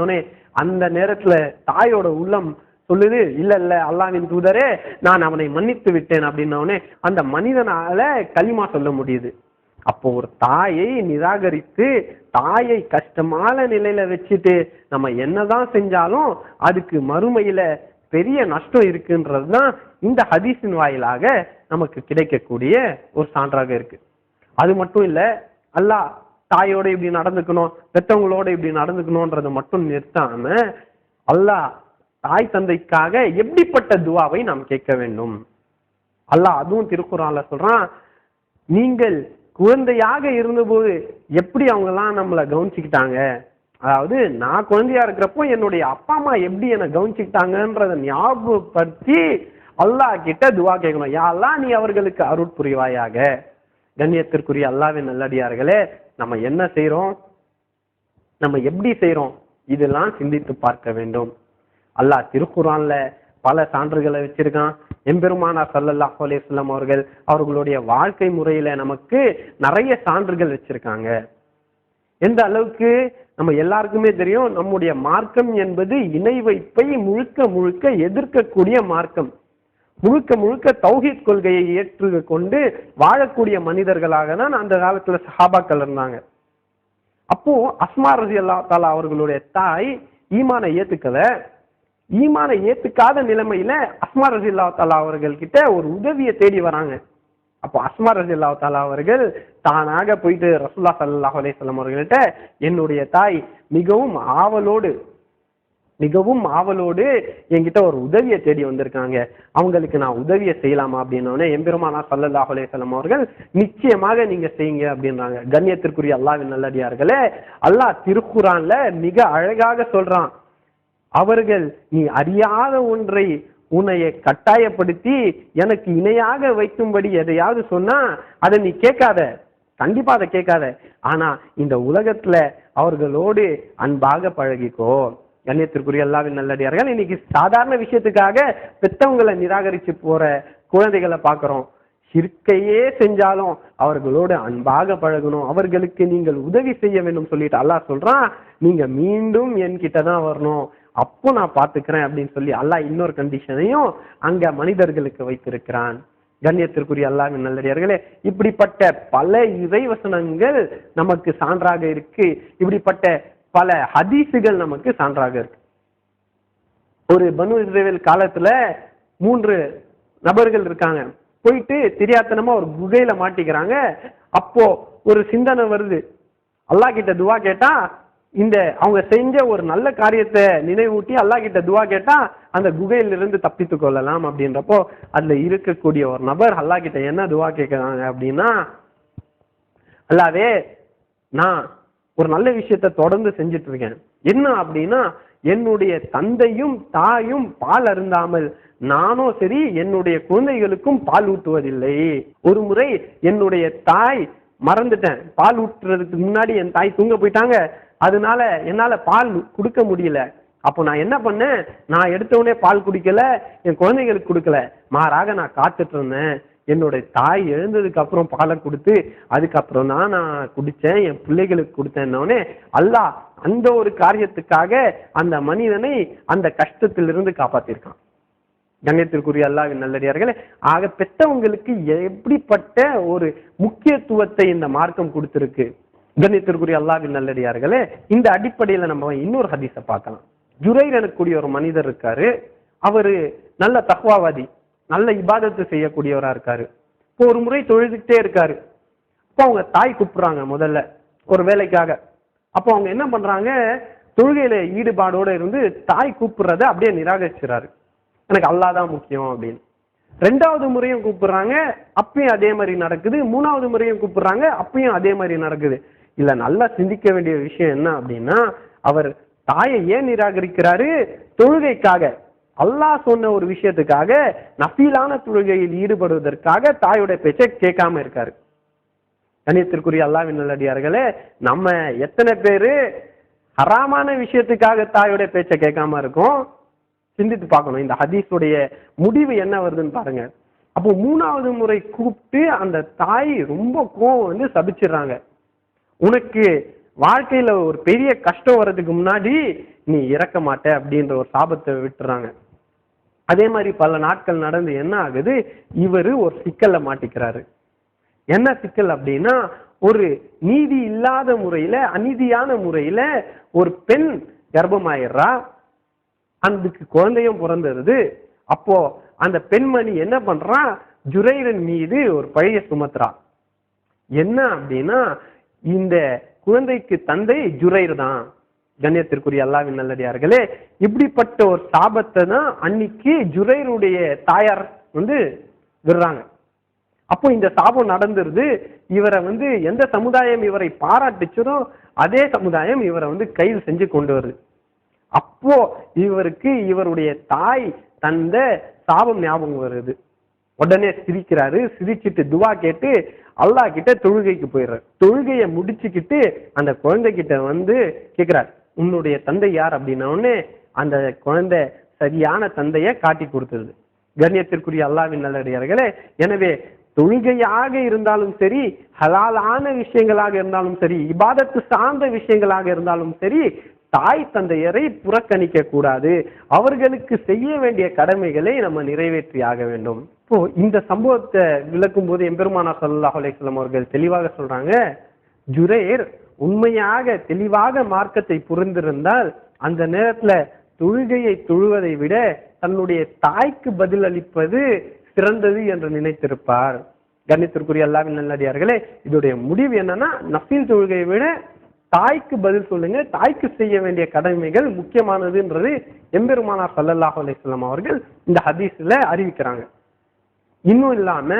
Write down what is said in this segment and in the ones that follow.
அப்படின்னோடனே அந்த நேரத்துல தாயோட உள்ளம் சொல்லுது இல்ல இல்ல அல்லாவின் தூதரே நான் அவனை மன்னித்து விட்டேன் அப்படின்னோடனே அந்த மனிதனால களிமா சொல்ல முடியுது. அப்போ ஒரு தாயை நிராகரித்து தாயை கஷ்டமான நிலையில வச்சுட்டு நம்ம என்னதான் செஞ்சாலும் அதுக்கு மறுமையில பெரிய நஷ்டம் இருக்குன்றதுதான் இந்த ஹதீஸின் வாயிலாக நமக்கு கிடைக்கக்கூடிய ஒரு சான்றாக இருக்கு. அது மட்டும் இல்ல அல்லாஹ் தாயோட இப்படி நடந்துக்கணும் பெத்தவங்களோட இப்படி நடந்துக்கணும்ன்றதை மட்டும் நிறுத்தாம அல்லாஹ் தாய் தந்தைக்காக எப்படிப்பட்ட துவாவை நாம் கேட்க வேண்டும்? அல்லாஹ் அதுவும் திருக்குறான்ல சொல்றான் நீங்கள் குழந்தையாக இருந்தபோது எப்படி அவங்கெல்லாம் நம்மளை கவனிச்சுக்கிட்டாங்க? அதாவது நான் குழந்தையா இருக்கிறப்போ என்னுடைய அப்பா அம்மா எப்படி என்னை கவனிச்சுக்கிட்டாங்கன்றத ஞாபகப்படுத்தி அல்லாஹ் கிட்ட துவா கேட்கணும். யாரெல்லாம் நீ அவர்களுக்கு அருள் புரிவாயாக. கண்ணியத்திற்குரிய அல்லாவின் நல்லடியார்களே நம்ம என்ன செய்கிறோம் நம்ம எப்படி செய்கிறோம் இதெல்லாம் சிந்தித்து பார்க்க வேண்டும். அல்லாஹ் திருக்குறான்ல பல சான்றுகளை வச்சிருக்கான். எம்பெருமானார் ஸல்லல்லாஹு அலேஸ்லம் அவர்கள் அவர்களுடைய வாழ்க்கை முறையில நமக்கு நிறைய சான்றுகள் வச்சிருக்காங்க. எந்த அளவுக்கு நம்ம எல்லாருக்குமே தெரியும் நம்முடைய மார்க்கம் என்பது இணை வைப்பை முழுக்க முழுக்க எதிர்க்கக்கூடிய மார்க்கம். முழுக்க முழுக்க தௌஹீத் கொள்கையை ஏற்று கொண்டு வாழக்கூடிய மனிதர்களாக தான் அந்த காலத்துல சஹாபாக்கள் இருந்தாங்க. அப்போ அஸ்மா ரசி அல்லா தாலா அவர்களுடைய தாய் ஈமானை ஏத்துக்கல. ஈமானை ஏத்துக்காத நிலைமையில அஸ்மா ரசி அல்லா தாலா அவர்கள் கிட்ட ஒரு உதவியை தேடி வராங்க. அப்போ அஸ்மா ரசி அல்லா தாலா அவர்கள் தானாக போயிட்டு ரசுல்லா சல்லாஹ் அலையம் அவர்கள்ட்ட என்னுடைய தாய் மிகவும் ஆவலோடு மிகவும் ஆவலோடு என்கிட்ட ஒரு உதவியை தேடி வந்திருக்காங்க. அவங்களுக்கு நான் உதவியை செய்யலாமா அப்படின்னோடனே எம்பெருமானா சல்லல்லாஹ் அலேசலம் அவர்கள் நிச்சயமாக நீங்க செய்யுங்க அப்படின்றாங்க. கண்ணியத்திற்குரிய அல்லாவின் நல்லடியார்களே அல்லாஹ் திருக்குறான்ல மிக அழகாக சொல்றான். அவர்கள் நீ அறியாத ஒன்றை உன்னைய கட்டாயப்படுத்தி எனக்கு இணையாக வைக்கும்படி எதையாவது சொன்னா அதை நீ கேட்காத. கண்டிப்பா அதை கேட்காத. ஆனா இந்த உலகத்துல அவர்களோடு அன்பாக பழகிக்கோ. கண்ணியத்திற்குரிய எல்லாவின் நல்லடியார்கள். இன்னைக்கு சாதாரண விஷயத்துக்காக பெத்தவங்களை நிராகரிச்சு போற குழந்தைகளை பார்க்குறோம். சிற்கையே செஞ்சாலும் அவர்களோடு அன்பாக பழகணும். அவர்களுக்கு நீங்கள் உதவி செய்ய வேண்டும் சொல்லிட்டு அல்லாஹ் சொல்றான் நீங்க மீண்டும் என்கிட்ட தான் வரணும். அப்போ நான் பாத்துக்கிறேன் அப்படின்னு சொல்லி அல்லாஹ் இன்னொரு கண்டிஷனையும் அங்க மனிதர்களுக்கு வைத்திருக்கிறான். கண்ணியத்திற்குரிய எல்லாமே நல்லடியார்களே இப்படிப்பட்ட பல இறைவசனங்கள் நமக்கு சான்றாக இருக்கு. இப்படிப்பட்ட பல ஹதீசுகள் நமக்கு சான்றாக இருக்கு. ஒரு பனு இஸ்ரேவேல் காலத்துல மூன்று நபர்கள் இருக்காங்க. போயிட்டு தெரியாத்தனமா ஒரு குகையில மாட்டிக்கிறாங்க. அப்போ ஒரு சிந்தனை வருது. அல்லாஹ் கிட்ட துவா கேட்டா இந்த அவங்க செஞ்ச ஒரு நல்ல காரியத்தை நினைவூட்டி அல்லாஹ் கிட்ட துவா கேட்டா அந்த குகையிலிருந்து தப்பித்து கொள்ளலாம் அப்படின்றப்போ அதுல இருக்கக்கூடிய ஒரு நபர் அல்லாஹ் கிட்ட என்ன துவா கேட்கிறாங்க அப்படின்னா அல்லாவே நான் ஒரு நல்ல விஷயத்த தொடர்ந்து செஞ்சுட்டு இருக்கேன் என்ன அப்படின்னா என்னுடைய தந்தையும் தாயும் பால் அருந்தாமல் நானும் சரி என்னுடைய குழந்தைகளுக்கும் பால் ஊட்டுவதில்லை. ஒரு முறை என்னுடைய தாய் மறந்துட்டேன். பால் ஊட்டுறதுக்கு முன்னாடி என் தாய் தூங்க போயிட்டாங்க. அதனால என்னால பால் கொடுக்க முடியல. அப்போ நான் என்ன பண்ணேன்? நான் எடுத்த உடனே பால் குடிக்கல என் குழந்தைகளுக்கு கொடுக்கல. மாறாக நான் காத்துட்டு இருந்தேன். என்னுடைய தாய் எழுந்ததுக்கு அப்புறம் பாலை கொடுத்து அதுக்கப்புறம் தான் நான் குடித்தேன் என் பிள்ளைகளுக்கு கொடுத்தேன்னொடனே அல்லாஹ் அந்த ஒரு காரியத்துக்காக அந்த மனிதனை அந்த கஷ்டத்திலிருந்து காப்பாத்திருக்கான். கண்ணியத்திற்குரிய அல்லாவின் நல்லடியார்களே ஆக பெற்றவங்களுக்கு எப்படிப்பட்ட ஒரு முக்கியத்துவத்தை இந்த மார்க்கம் கொடுத்திருக்கு? கண்ணியத்திற்குரிய அல்லாவின் நல்லடியார்களே இந்த அடிப்படையில நம்ம இன்னொரு ஹதீஸை பார்க்கலாம். ஜுரைர் எனக்கூடிய ஒரு மனிதர் இருக்காரு. அவரு நல்ல தக்வாவாதி. நல்ல இபாதத்து செய்யக்கூடியவராக இருக்காரு. இப்போ ஒரு முறை தொழுதுகிட்டே இருக்காரு. அப்போ அவங்க தாய் கூப்பிடுறாங்க முதல்ல ஒரு வேலைக்காக. அப்போ அவங்க என்ன பண்ணுறாங்க தொழுகையில ஈடுபாடோடு இருந்து தாய் கூப்பிடுறத அப்படியே நிராகரிச்சுறாரு. எனக்கு அல்லாஹ் தான் முக்கியம் அப்படின்னு. ரெண்டாவது முறையும் கூப்பிடுறாங்க அப்பயும் அதே மாதிரி நடக்குது. மூணாவது முறையும் கூப்பிடுறாங்க அப்பயும் அதே மாதிரி நடக்குது. இல்லை நல்லா சிந்திக்க வேண்டிய விஷயம் என்ன அப்படின்னா அவர் தாயை ஏன் நிராகரிக்கிறாரு? தொழுகைக்காக. அல்லாஹ் சொன்ன ஒரு விஷயத்துக்காக நஃபீலான தொழுகையில் ஈடுபடுவதற்காக தாயோட பேச்சை கேட்காம இருக்காரு. கணியத்திற்குரிய அல்லாவின் நல்லடியார்களே நம்ம எத்தனை பேரு ஹராமான விஷயத்துக்காக தாயோட பேச்சை கேட்காம இருக்கோம்? சிந்தித்து பார்க்கணும். இந்த ஹதீஸுடைய முடிவு என்ன வருதுன்னு பாருங்க. அப்போ மூணாவது முறை கூப்பிட்டு அந்த தாய் ரொம்ப கோவம் வந்து சபிச்சிடுறாங்க. உனக்கு வாழ்க்கையில ஒரு பெரிய கஷ்டம் வர்றதுக்கு முன்னாடி நீ இறக்க மாட்ட அப்படின்ற ஒரு சாபத்தை விட்டுறாங்க. அதே மாதிரி பல நாட்கள் நடந்து என்ன ஆகுது? இவர் ஒரு சிக்கல்ல மாட்டிக்கிறாரு. என்ன சிக்கல் அப்படின்னா ஒரு நீதி இல்லாத முறையில அநீதியான முறையில ஒரு பெண் கர்ப்பமாயிடுறா. அதுக்கு குழந்தையும் பிறந்துருது அப்போ அந்த பெண்மணி என்ன பண்றா? ஜுரைரன் மீது ஒரு பழைய சுமத்துறா. என்ன அப்படின்னா இந்த குழந்தைக்கு தந்தை ஜுரைர் தான். கண்ணியத்திற்குரிய அல்லாவின் நல்லடியார்களே இப்படிப்பட்ட ஒரு சாபத்தை தான் அன்னைக்கு ஜுரைருடைய தாயார் வந்து விடுறாங்க. அப்போ இந்த சாபம் நடந்துருது இவரை வந்து எந்த சமுதாயம் இவரை பாராட்டுச்சதோ அதே சமுதாயம் இவரை வந்து கைது செஞ்சு கொண்டு வருது. அப்போ இவருக்கு இவருடைய தாய் தந்த சாபம் ஞாபகம் வருது. உடனே சிரிக்கிறாரு சிரிச்சிட்டு துவா கேட்டு அல்லாஹ் கிட்ட தொழுகைக்கு போயிடுறாரு. தொழுகையை முடிச்சுக்கிட்டு அந்த குழந்தைகிட்ட வந்து கேட்கிறாரு உன்னுடைய தந்தை யார் அப்படின்ன உடனே அந்த குழந்தை சரியான தந்தையை காட்டி கொடுத்தது. கண்ணியத்திற்குரிய அல்லாவின் நல்லடியார்களே எனவே தொழுகையாக இருந்தாலும் சரி ஹலாலான விஷயங்களாக இருந்தாலும் சரி இபாதத்து சார்ந்த விஷயங்களாக இருந்தாலும் சரி தாய் தந்தையரை புறக்கணிக்க கூடாது. அவர்களுக்கு செய்ய வேண்டிய கடமைகளை நம்ம நிறைவேற்றி ஆக வேண்டும். இப்போ இந்த சம்பவத்தை விளக்கும் போது எம்பெருமானா சல்லாஹ் அலையம் அவர்கள் தெளிவாக சொல்றாங்க ஜுரேர் உண்மையாக தெளிவாக மார்க்கத்தை புரிந்திருந்தால் அந்த நேரத்துல தொழுகையை தொழுவதை விட தன்னுடைய தாய்க்கு பதில் அளிப்பது சிறந்தது என்று நினைத்திருப்பார். கணித்திற்குரிய அல்லாவின் நல்லடியார்களே இதோடைய முடிவு என்னன்னா நஃபீல் தொழுகையை விட தாய்க்கு பதில் சொல்லுங்க தாய்க்கு செய்ய வேண்டிய கடமைகள் முக்கியமானதுன்றது எம்பெருமானார் சல்லல்லாஹ் அலிஸ்லாம் அவர்கள் இந்த ஹதீஸ்ல அறிவிக்கிறாங்க. இன்னும் இல்லாம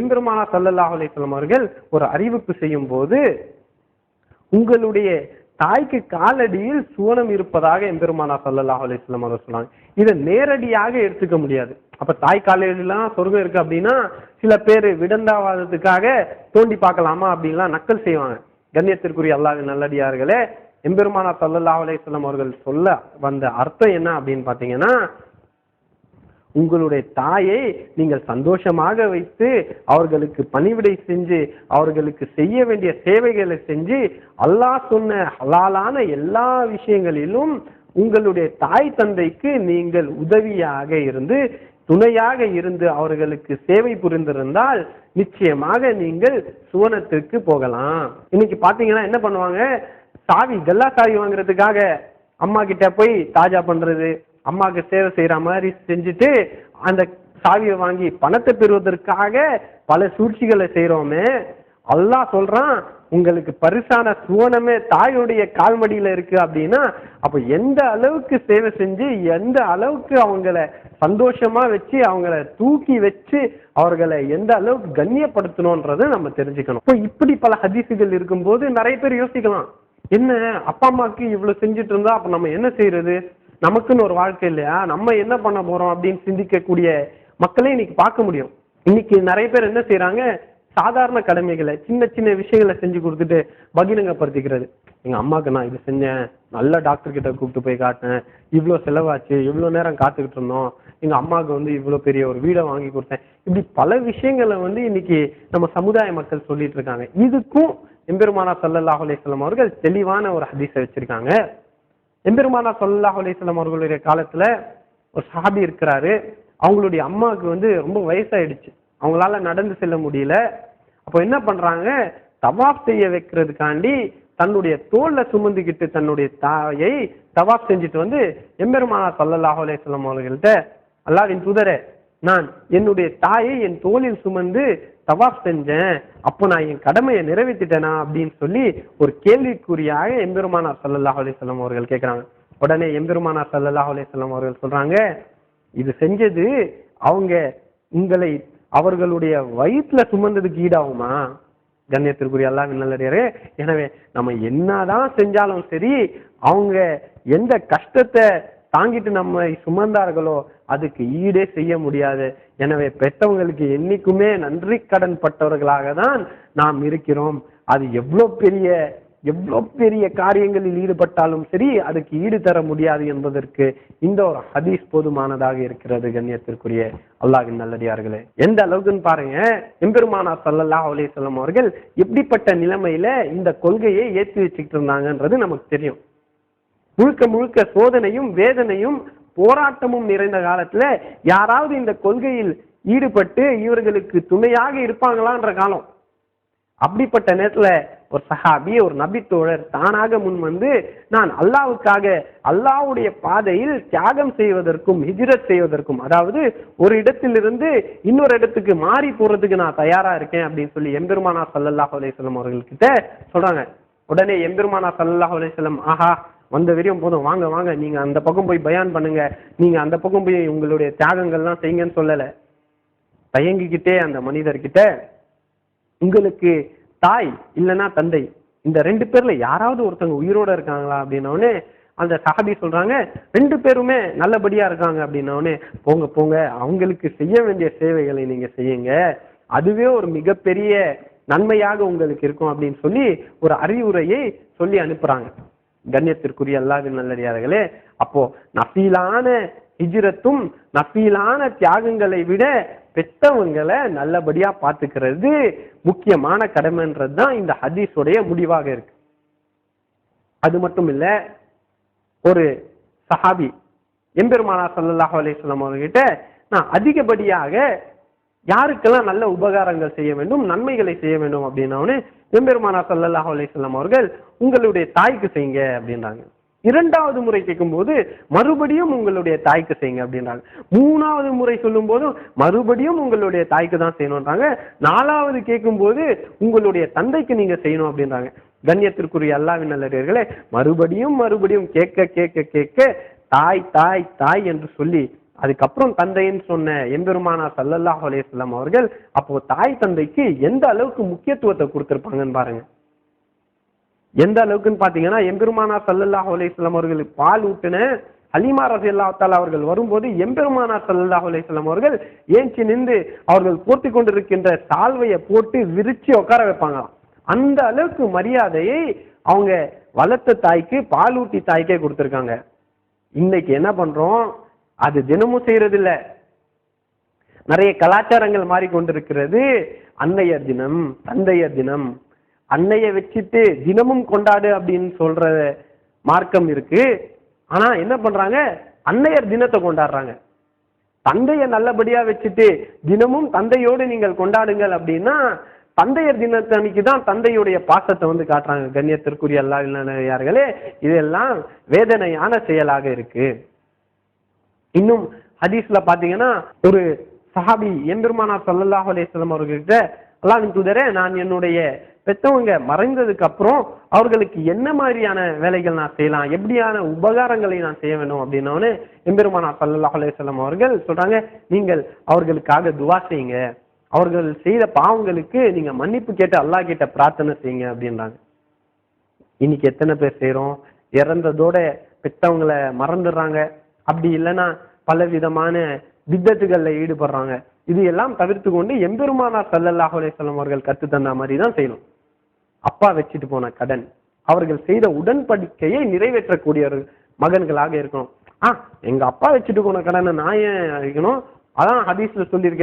எம்பெருமானார் சல்லல்லாஹ் அலிஸ்லாம் அவர்கள் ஒரு அறிவிப்பு செய்யும் போது உங்களுடைய தாய்க்கு காலடியில் சுவனம் இருப்பதாக எம்பெருமானா சல்லல்லாஹு அலையம் அவர் சொன்னாங்க. இதை நேரடியாக எடுத்துக்க முடியாது. அப்ப தாய் காலடியிலாம் சொர்க்கம் இருக்கு அப்படின்னா சில பேர் விடந்தாவாதத்துக்காக தோண்டி பார்க்கலாமா அப்படின்லாம் நக்கல் செய்வாங்க. கண்ணியத்திற்குரிய அல்லாஹ் நல்லடியார்களே எம்பெருமானா சல்லல்லாஹு அலையம் அவர்கள் சொல்ல வந்த அர்த்தம் என்ன அப்படின்னு பாத்தீங்கன்னா உங்களுடைய தாயை நீங்கள் சந்தோஷமாக வைத்து அவர்களுக்கு பணிவிடை செஞ்சு அவர்களுக்கு செய்ய வேண்டிய சேவைகளை செஞ்சு அல்லாஹ் சொன்ன ஹலாலான எல்லா விஷயங்களிலும் உங்களுடைய தாய் தந்தைக்கு நீங்கள் உதவியாக இருந்து துணையாக இருந்து அவர்களுக்கு சேவை புரிந்திருந்தால் நிச்சயமாக நீங்கள் சுவனத்திற்கு போகலாம். இன்னைக்கு பாத்தீங்கன்னா என்ன பண்ணுவாங்க? சாவி கல்லா சாவி வாங்குறதுக்காக அம்மா கிட்ட போய் தாஜா பண்றது அம்மாவுக்கு சேவை செய்யற மாதிரி செஞ்சுட்டு அந்த சாவியை வாங்கி பணத்தை பெறுவதற்காக பல சூழ்ச்சிகளை செய்யறோமே அல்லாஹ் சொல்றான் உங்களுக்கு பரிசான சுவனமே தாயுடைய கால்மடியில இருக்கு அப்படின்னா அப்ப எந்த அளவுக்கு சேவை செஞ்சு எந்த அளவுக்கு அவங்கள சந்தோஷமா வச்சு அவங்கள தூக்கி வச்சு அவர்களை எந்த அளவுக்கு கண்ணியப்படுத்தணும்ன்றதை நம்ம தெரிஞ்சுக்கணும். இப்போ இப்படி பல ஹதீசுகள் இருக்கும்போது நிறைய பேர் யோசிக்கலாம் என்ன அப்பா அம்மாவுக்கு இவ்வளவு செஞ்சுட்டு இருந்தா அப்ப நம்ம என்ன செய்யறது நமக்குன்னு ஒரு வாழ்க்கை இல்லையா? நம்ம என்ன பண்ண போறோம் அப்படின்னு சிந்திக்கக்கூடிய மக்களே இன்னைக்கு பார்க்க முடியும். இன்னைக்கு நிறைய பேர் என்ன செய்யறாங்க சாதாரண கடமைகளை சின்ன சின்ன விஷயங்களை செஞ்சு கொடுத்துட்டு பகிரங்கப்படுத்திக்கிறது. எங்க அம்மாவுக்கு நான் இது செஞ்சேன். நல்ல டாக்டர் கிட்ட கூப்பிட்டு போய் காட்டினேன். இவ்வளோ செலவாச்சு இவ்வளோ நேரம் காத்துக்கிட்டு இருந்தோம். எங்க அம்மாவுக்கு வந்து இவ்வளோ பெரிய ஒரு வீடை வாங்கி கொடுத்தேன். இப்படி பல விஷயங்களை வந்து இன்னைக்கு நம்ம சமுதாய மக்கள் சொல்லிட்டு இருக்காங்க. இதுக்கும் எம்பெருமானா சல்லல்லாஹு அலிஸ்லாம் அவர்கள் தெளிவான ஒரு ஹதீஸை வச்சிருக்காங்க. எம்பெருமானா சொல்லாஹ் அலிஸ்லாம் அவர்களுடைய காலத்துல ஒரு சாபி இருக்கிறாரு. அவங்களுடைய அம்மாவுக்கு வந்து ரொம்ப வயசாயிடுச்சு. அவங்களால நடந்து செல்ல முடியல. அப்போ என்ன பண்றாங்க? தவாப் செய்ய வைக்கிறதுக்காண்டி தன்னுடைய தோல்ல சுமந்துக்கிட்டு தன்னுடைய தாயை தவாப் செஞ்சுட்டு வந்து எம்பெருமானா சல்லல்லாஹு அலிஸ்லாம் அவர்கள்ட்ட அல்லாவின் துதரே நான் என்னுடைய தாயை என் தோளில் சுமந்து தவாப் செஞ்சேன். அப்போ நான் என் கடமையை நிறைவேற்றிட்டேனா அப்படின்னு சொல்லி ஒரு கேள்விக்குறியாக எம்பெருமானார் சல்லல்லாஹ் அலிஸ்லாம் அவர்கள் கேட்குறாங்க. உடனே எம்பெருமானார் சல்லல்லாஹ் அலிஸ்லாம் அவர்கள் சொல்றாங்க இது செஞ்சது அவங்க உங்களை அவர்களுடைய வயிற்றுல சுமந்ததுக்கு ஈடாகுமா? கண்ணியத்திற்குரிய அல்லா நல்லடியாரு எனவே நம்ம என்னதான் செஞ்சாலும் சரி அவங்க எந்த கஷ்டத்தை தாங்கிட்டு நம்மை சுமந்தார்களோ அதுக்கு ஈடே செய்ய முடியாது. எனவே பெற்றவங்களுக்கு என்னைக்குமே நன்றி கடன் பட்டவர்களாக தான் நாம் இருக்கிறோம். அது எவ்வளோ பெரிய எவ்வளோ பெரிய காரியங்களில் ஈடுபட்டாலும் சரி அதுக்கு ஈடு தர முடியாது என்பதற்கு இந்த ஒரு ஹதீஸ் போதுமானதாக இருக்கிறது கண்ணியத்திற்குரிய அல்லாஹின் நல்லடியார்களே. எந்த அளவுக்குன்னு பாருங்க எம்பெருமானா சல்லல்லா அலே சொல்லம் அவர்கள் எப்படிப்பட்ட நிலைமையில இந்த கொள்கையை ஏற்றி வச்சுக்கிட்டு இருந்தாங்கன்றது நமக்கு தெரியும். முழுக்க முழுக்க சோதனையும் வேதனையும் போராட்டமும் நிறைந்த காலத்துல யாராவது இந்த கொள்கையில் ஈடுபட்டு இவர்களுக்கு துணையாக இருப்பாங்களான்ற காலம். அப்படிப்பட்ட நேரத்துல ஒரு சஹாபி ஒரு நபித்தோழர் தானாக முன் வந்து நான் அல்லாவுக்காக அல்லாவுடைய பாதையில் தியாகம் செய்வதற்கும் ஹிஜ்ரத் செய்வதற்கும் அதாவது ஒரு இடத்திலிருந்து இன்னொரு இடத்துக்கு மாறி போறதுக்கு நான் தயாரா இருக்கேன் அப்படின்னு சொல்லி எம்பெருமானா சல்லல்லாஹ் அலைஹிஸ்ஸலாம் அவர்கள்கிட்ட சொல்றாங்க. உடனே எம்பெருமானா சல்லாஹ் அலைஹிஸ்ஸலாம் ஆஹா வந்த வெறியும் போதும். வாங்க வாங்க. நீங்க அந்த பக்கம் போய் பயான் பண்ணுங்க. நீங்க அந்த பக்கம் போய் உங்களுடைய தியாகங்கள்லாம் செய்யுங்கன்னு சொல்லல. தயங்கிக்கிட்டே அந்த மனிதர்கிட்ட உங்களுக்கு தாய் இல்லைன்னா தந்தை. இந்த ரெண்டு பேர்ல யாராவது ஒருத்தவங்க உயிரோட இருக்காங்களா அப்படின்னோடனே அந்த சஹாபி சொல்றாங்க ரெண்டு பேருமே நல்லபடியா இருக்காங்க. அப்படின்னோடனே போங்க போங்க. அவங்களுக்கு செய்ய வேண்டிய சேவைகளை நீங்க செய்யுங்க. அதுவே ஒரு மிகப்பெரிய நன்மையாக உங்களுக்கு இருக்கும். அப்படின்னு சொல்லி ஒரு அறிவுரையை சொல்லி அனுப்புறாங்க. கண்ணியத்திற்குரிய அல்லாவின் நல்லடியார்களே அப்போ நஃபீலான ஹிஜ்ரத்தும் நஃபீலான தியாகங்களை விட பெற்றவங்களை நல்லபடியா பார்த்துக்கிறது முக்கியமான கடமைன்றது தான் இந்த ஹதீஸுடைய முடிவாக இருக்கு. அது மட்டும் இல்ல ஒரு சஹாபி எம்பெருமானா சல்லாஹ் அலிஸ்லாம் அவர்கிட்ட நான் அதிகப்படியாக யாருக்கெல்லாம் நல்ல உபகாரங்கள் செய்ய வேண்டும் நன்மைகளை செய்ய வேண்டும் அப்படின்னோடனே எம்பெருமானா சல்லாஹ் அலிஸ்லாம் அவர்கள் உங்களுடைய தாய்க்கு செய்யுங்க அப்படின்றாங்க. இரண்டாவது முறை கேட்கும்போது மறுபடியும் உங்களுடைய தாய்க்கு செய்யுங்க அப்படின்றாங்க. மூணாவது முறை சொல்லும் போதும் மறுபடியும் உங்களுடைய தாய்க்கு தான் செய்யணும்ன்றாங்க. நாலாவது கேட்கும்போது உங்களுடைய தந்தைக்கு நீங்க செய்யணும் அப்படின்றாங்க. கண்ணியத்திற்குரிய அல்லாவின் நல்லடியர்களே மறுபடியும் மறுபடியும் கேட்க கேட்க கேட்க தாய் தாய் தாய் என்று சொல்லி அதுக்கப்புறம் தந்தைன்னு சொன்ன எம்பெருமானா சல்லல்லாஹ் அலேஸ்லாம் அவர்கள் அப்போ தாய் தந்தைக்கு எந்த அளவுக்கு முக்கியத்துவத்தை கொடுத்துருப்பாங்கன்னு பாருங்க. எந்த அளவுக்குன்னு பாத்தீங்கன்னா எம்பெருமானா சல்லல்லாஹ் அலேஸ்லாம் அவர்கள் பால் ஊட்டின ஹலீமா ரசி அல்லாத்தால் அவர்கள் வரும்போது எம்பெருமானா சல்லல்லாஹு அலேஸ்லாம் அவர்கள் ஏஞ்சி நின்று அவர்கள் போர்த்தி கொண்டிருக்கின்ற சால்வையை போட்டு விரிச்சு உட்கார வைப்பாங்களாம். அந்த அளவுக்கு மரியாதையை அவங்க வளர்த்த தாய்க்கு பாலூட்டி தாய்க்கே கொடுத்துருக்காங்க. இன்னைக்கு என்ன பண்றோம்? அது தினமும் செய்யறது இல்லை நிறைய கலாச்சாரங்கள் மாறிக்கொண்டிருக்கிறது. அன்னையர் தினம் தந்தையர் தினம் அன்னைய வச்சுட்டு தினமும் கொண்டாடு அப்படின்னு சொல்ற மார்க்கம் இருக்கு. ஆனா என்ன பண்றாங்க? அன்னையர் தினத்தை கொண்டாடுறாங்க. தந்தைய நல்லபடியா வச்சுட்டு தினமும் தந்தையோடு நீங்கள் கொண்டாடுங்கள் அப்படின்னா தந்தையர் தினத்தன்னைக்கு தான் தந்தையுடைய பாசத்தை வந்து காட்டுறாங்க. கண்ணியத்திற்குரிய எல்லா யார்களே இதெல்லாம் வேதனையான செயலாக இருக்கு. இன்னும் ஹதீஸ்ல பாத்தீங்கன்னா ஒரு சஹாபி எம்பெருமானா சல்லல்லாஹ் அலேஸ்லம் வஸல்லம் அவர்கிட்ட தூதரே நான் என்னுடைய பெற்றவங்க மறைந்ததுக்கு அப்புறம் அவர்களுக்கு என்ன மாதிரியான வேலைகள் நான் செய்யலாம்? எப்படியான உபகாரங்களை நான் செய்ய வேணும் அப்படின்னோடனே எம்பெருமானா சல்லல்லாஹ் அலேஸ்லம் அவர்கள் சொல்றாங்க நீங்கள் அவர்களுக்காக துவா செய்யுங்க. அவர்கள் செய்த பாவங்களுக்கு நீங்க மன்னிப்பு கேட்டு அல்லாஹ் கிட்ட பிரார்த்தனை செய்யுங்க அப்படின்றாங்க. இன்னைக்கு எத்தனை பேர் செய்யறோம் இறந்ததோட பெத்தவங்களை மறந்துடுறாங்க. அப்படி இல்லைன்னா பல விதமான வித்தத்துகள்ல ஈடுபடுறாங்க. இது எல்லாம் தவிர்த்து கொண்டு எம்பெருமானார் சல்லல்லாஹ் அலேஸ்லம் அவர்கள் கத்து தந்த மாதிரி தான் செய்யணும். அப்பா வச்சுட்டு போன கடன் அவர்கள் செய்த உடன்படிக்கையை நிறைவேற்றக்கூடிய ஒரு மகன்களாக இருக்கணும். ஆ எங்க அப்பா வச்சுட்டு போன கடனை நான் ஏன் இருக்கணும் அதான் ஹதீஸ்ல சொல்லியிருக்கேன்